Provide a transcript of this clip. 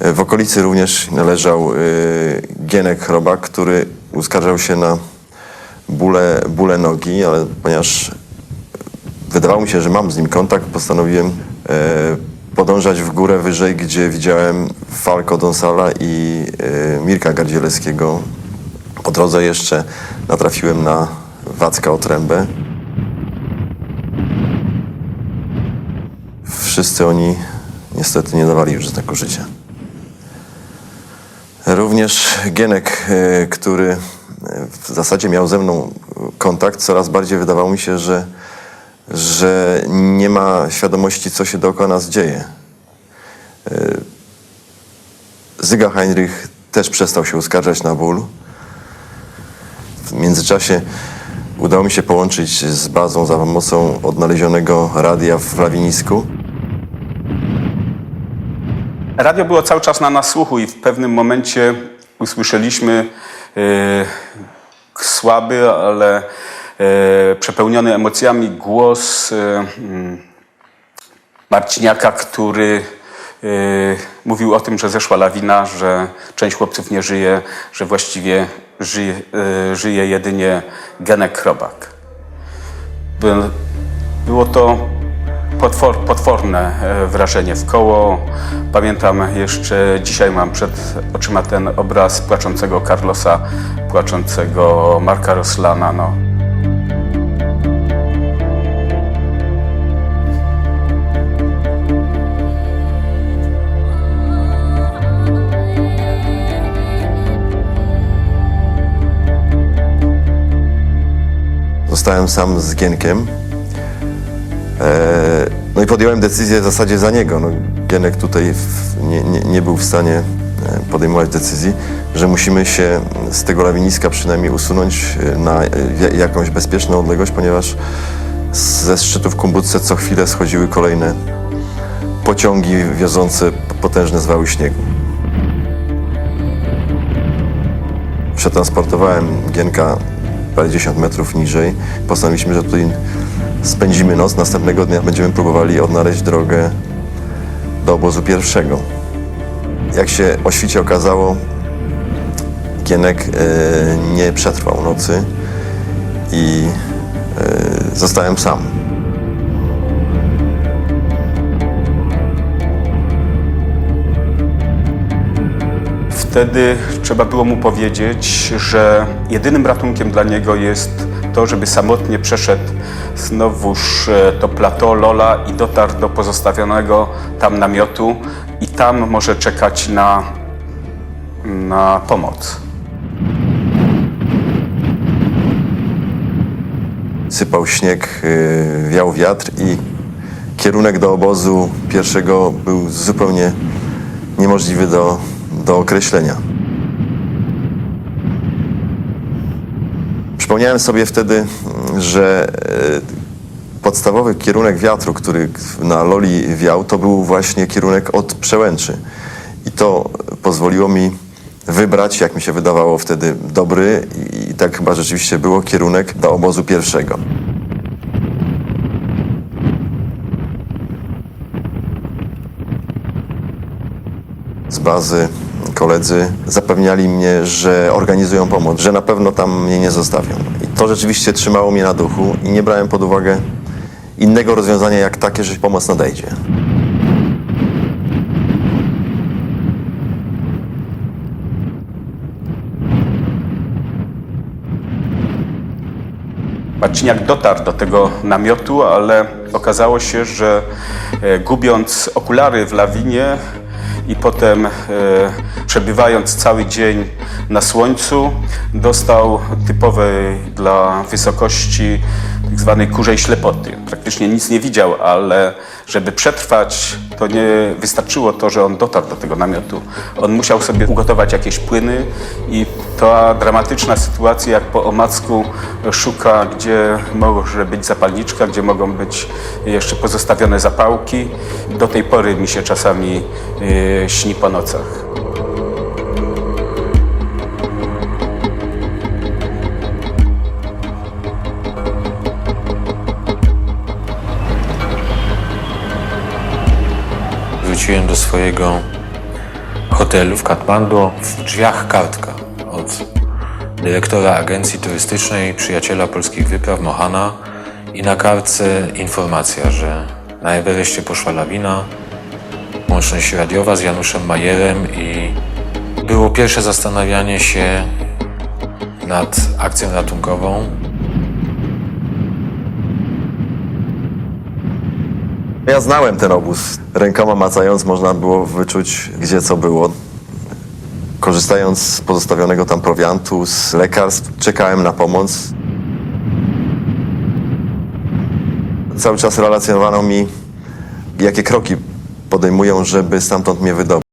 W okolicy również leżał e, Gienek Chrobak, który uskarżał się na bóle, bóle nogi, ale ponieważ wydawało mi się, że mam z nim kontakt, postanowiłem e, podążać w górę wyżej, gdzie widziałem Falco Donsala i e, Mirka Gardzielewskiego. Po drodze jeszcze natrafiłem na Wacka Otrębę. Wszyscy oni niestety nie dawali już znaku życia. Również Gienek, e, który e, w zasadzie miał ze mną kontakt, coraz bardziej wydawało mi się, że, że nie ma świadomości, co się dookoła nas dzieje. E, Zyga Heinrich też przestał się uskarżać na ból. W międzyczasie udało mi się połączyć z bazą za pomocą odnalezionego radia w Lawinisku. Radio było cały czas na nasłuchu i w pewnym momencie usłyszeliśmy e, słaby, ale e, przepełniony emocjami głos mm, Marciniaka, który e, mówił o tym, że zeszła lawina, że część chłopców nie żyje, że właściwie żyje, e, żyje jedynie Genek Krobak. By- Było to potwor, potworne e, wrażenie w koło. Pamiętam jeszcze, dzisiaj mam przed oczyma ten obraz płaczącego Carlosa, płaczącego Marka Roslana. No. Zostałem sam z Gienkiem. E, podjąłem decyzję w zasadzie za niego. No, Gienek tutaj w, nie, nie, nie był w stanie e, podejmować decyzji, że musimy się z tego lawiniska przynajmniej usunąć e, na e, ja- jakąś bezpieczną odległość, ponieważ ze szczytów Kumbutce co chwilę schodziły kolejne pociągi wiozące potężne zwały śniegu. Przetransportowałem Gienka parędziesiąt metrów niżej. Postanowiliśmy, że tutaj spędzimy noc. Następnego dnia będziemy próbowali odnaleźć drogę do obozu pierwszego. Jak się o świcie okazało, Gienek e, nie przetrwał nocy i e, zostałem sam. Wtedy trzeba było mu powiedzieć, że jedynym ratunkiem dla niego jest to, żeby samotnie przeszedł znowuż e, to plateau Lola i dotarł do pozostawionego tam namiotu i tam może czekać na, na pomoc. Sypał śnieg, e, wiał wiatr i kierunek do obozu pierwszego był zupełnie niemożliwy do, do określenia. Przypomniałem sobie wtedy, że e, podstawowy kierunek wiatru, który na Loli wiał, to był właśnie kierunek od przełęczy. I to pozwoliło mi wybrać, jak mi się wydawało wtedy, dobry i tak chyba rzeczywiście było, kierunek do obozu pierwszego. z bazy koledzy zapewniali mnie, że organizują pomoc, że na pewno tam mnie nie zostawią. I to rzeczywiście trzymało mnie na duchu i nie brałem pod uwagę innego rozwiązania jak takie, że pomoc nadejdzie. Marciniak dotarł do tego namiotu, ale okazało się, że e, gubiąc okulary w lawinie i potem e, przebywając cały dzień na słońcu, dostał typowej dla wysokości tak zwanej kurzej ślepoty. Praktycznie nic nie widział, ale żeby przetrwać, to nie wystarczyło to, że on dotarł do tego namiotu. On musiał sobie ugotować jakieś płyny i ta dramatyczna sytuacja, jak po omacku szuka, gdzie może być zapalniczka, gdzie mogą być jeszcze pozostawione zapałki. Do tej pory mi się czasami e, śni po nocach. Wróciłem do swojego hotelu w Katmandu. W drzwiach kartka od dyrektora agencji turystycznej, przyjaciela polskich wypraw Mohana i na kartce informacja, że na Everestie poszła lawina, łączność radiowa z Januszem Majerem i było pierwsze zastanawianie się nad akcją ratunkową. Ja znałem ten obóz. Rękoma macając można było wyczuć, gdzie co było. Korzystając z pozostawionego tam prowiantu, z lekarstw, czekałem na pomoc. Cały czas relacjonowano mi, jakie kroki podejmują, żeby stamtąd mnie wydobyć.